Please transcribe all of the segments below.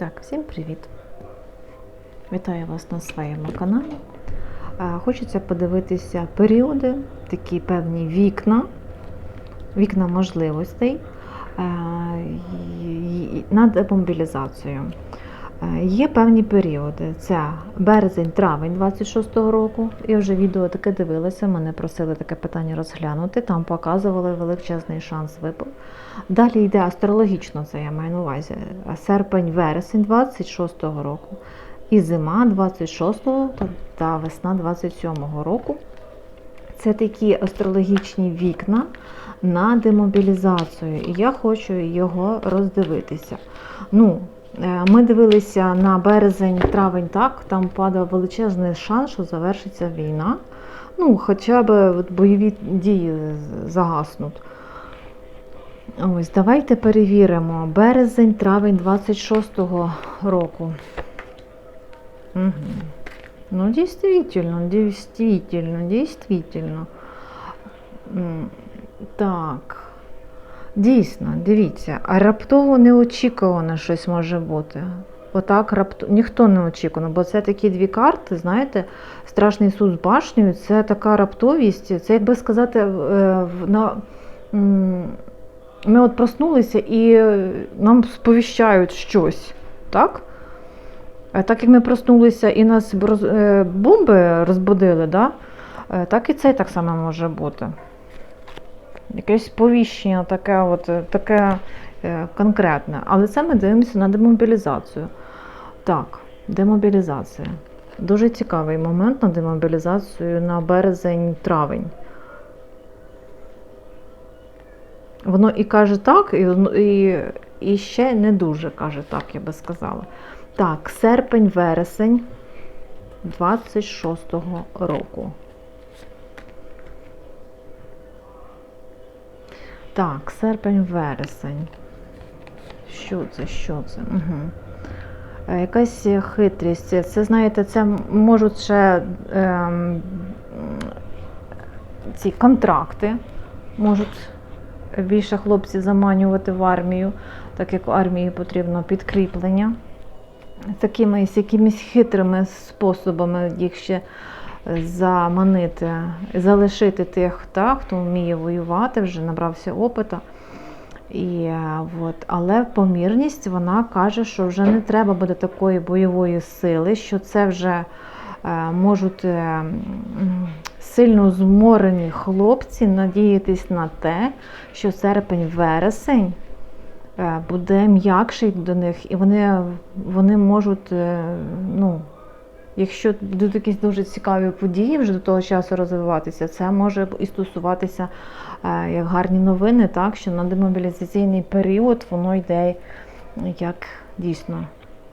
Так, всім привіт! Вітаю вас на своєму каналі. Хочеться подивитися періоди, такі певні вікна, вікна можливостей над й- на демобілізацію. Е, Є певні періоди. Це березень-травень 26-го року. Я вже відео таке дивилася, мене просили таке питання розглянути. Там показували величезний шанс випадку. Далі йде астрологічно, це я маю на увазі. Серпень-вересень 26-го року. І зима 26-го та- весна 27-го року. Це такі астрологічні вікна на демобілізацію. І я хочу його роздивитися. Ну, е, ми дивилися на березень-травень, так, там падав величезний шанс, що завершиться війна. Ну, хоча б бойові дії загаснуть. Ось, давайте перевіримо. Березень, травень 26-го року. Угу. Ну, действительно, действительно. М, Так. Дійсно, дивіться, а раптово неочікувано щось може бути. Отак рапто... ніхто не очікувано, бо це такі дві карти, знаєте, страшний суд з башнею, це така раптовість, це, як би сказати, е, на, ми от проснулися і нам сповіщають щось, так? Е, Так як ми проснулися і нас е, бомби розбудили, да? е, так і це так само може бути. Якесь сповіщення таке, от, е, таке е, конкретне. Але це ми дивимося на демобілізацію. Так, демобілізація. Дуже цікавий момент на демобілізацію на березень-травень. Воно і каже так, і, і, і ще не дуже каже так, я би сказала. Так, серпень-вересень 26-го року. Так, серпень-вересень. Що це? Що це? Угу. Якась хитрість. Це, знаєте, це можуть ще ем, ці контракти можуть більше хлопців заманювати в армію, так як в армії потрібно підкріплення. Такими якимись хитрими способами їх ще заманити, залишити тих, та, хто вміє воювати, вже набрався опита. І, от, але помірність вона каже, що вже не треба буде такої бойової сили, що це вже е, можуть е, сильно зморені хлопці надіятись на те, що серпень-вересень е, буде м'якший до них, і вони, вони можуть, е, ну, якщо будуть якісь дуже цікаві події вже до того часу розвиватися, це може і стосуватися е, як гарні новини, так, що на демобілізаційний період воно йде як дійсно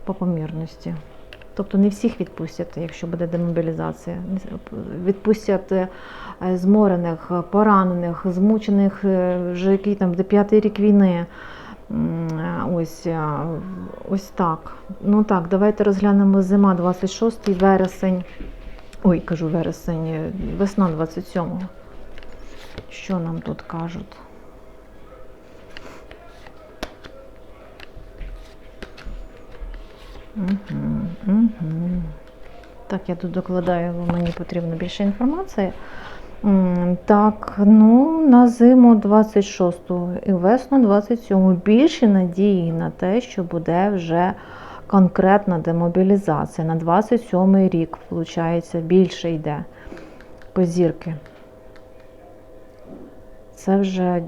по помірності. Тобто не всіх відпустять, якщо буде демобілізація. Відпустять е, зморених, поранених, змучених е, вже який там де п'ятий рік війни. Е, Ось, е, ось так. Ну так, давайте розглянемо зима 26 вересень. Ой, кажу вересень, е, весна 27-го. Що нам тут кажуть? Угу, угу. Так, я тут докладаю, мені потрібно більше інформації. Так, ну на зиму 26-го і весну 27-го більше надії на те, що буде вже конкретна демобілізація. На 27-й рік, виходить, більше йде по зірки. Це вже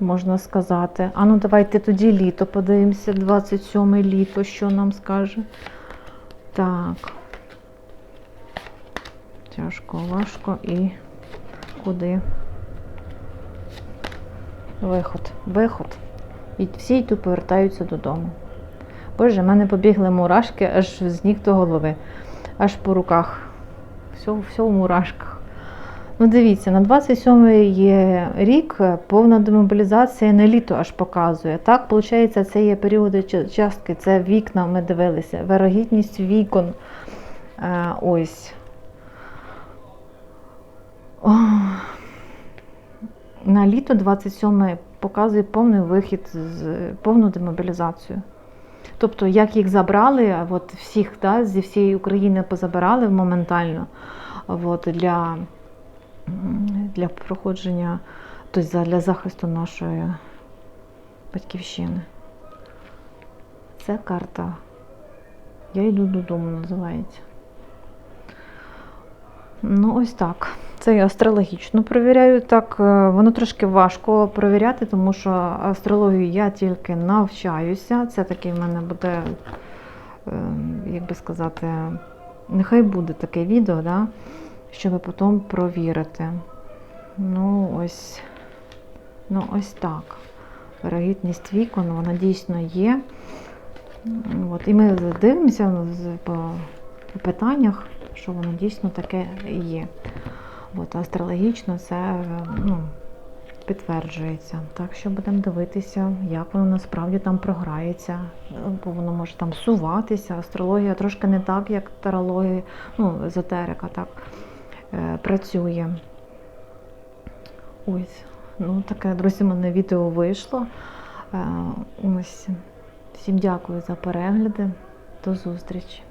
можна сказати. А ну давайте тоді літо подивимося, 27 літо, що нам скаже. Так. Тяжко, важко і куди? Виход. Виход. І всі йду повертаються додому. Боже, в мене побігли мурашки аж з ніг до голови, аж по руках. Все, все в мурашках. Ну, дивіться, на 27-й рік повна демобілізація на літо аж показує. Так, виходить, це є періоди частки, це вікна, ми дивилися, вирогідність вікон. Е, ось. На літо 27 показує повний вихід з повну демобілізацію. Тобто, як їх забрали, от всіх да, зі всієї України позабирали моментально от, для, для проходження, тобто для захисту нашої батьківщини. Це карта. Я йду додому, називається. Ну, ось так. Це я астрологічно перевіряю. Так, е, воно трошки важко перевіряти, тому що астрологію я тільки навчаюся. Це такий в мене буде, е, як би сказати, нехай буде таке відео, да, щоб потім провірити. Ну, ось, ну, ось так. Вирогідність вікон, вона дійсно є. От, і ми дивимося по питаннях, що воно дійсно таке є. От, астрологічно це ну, підтверджується. Так що будемо дивитися, як воно насправді там програється, бо воно може там суватися. Астрологія трошки не так, як тарологія, ну, езотерика так е, працює. Ось, ну таке, друзі, мене відео вийшло. Е, Ось. Всім дякую за перегляди. До зустрічі!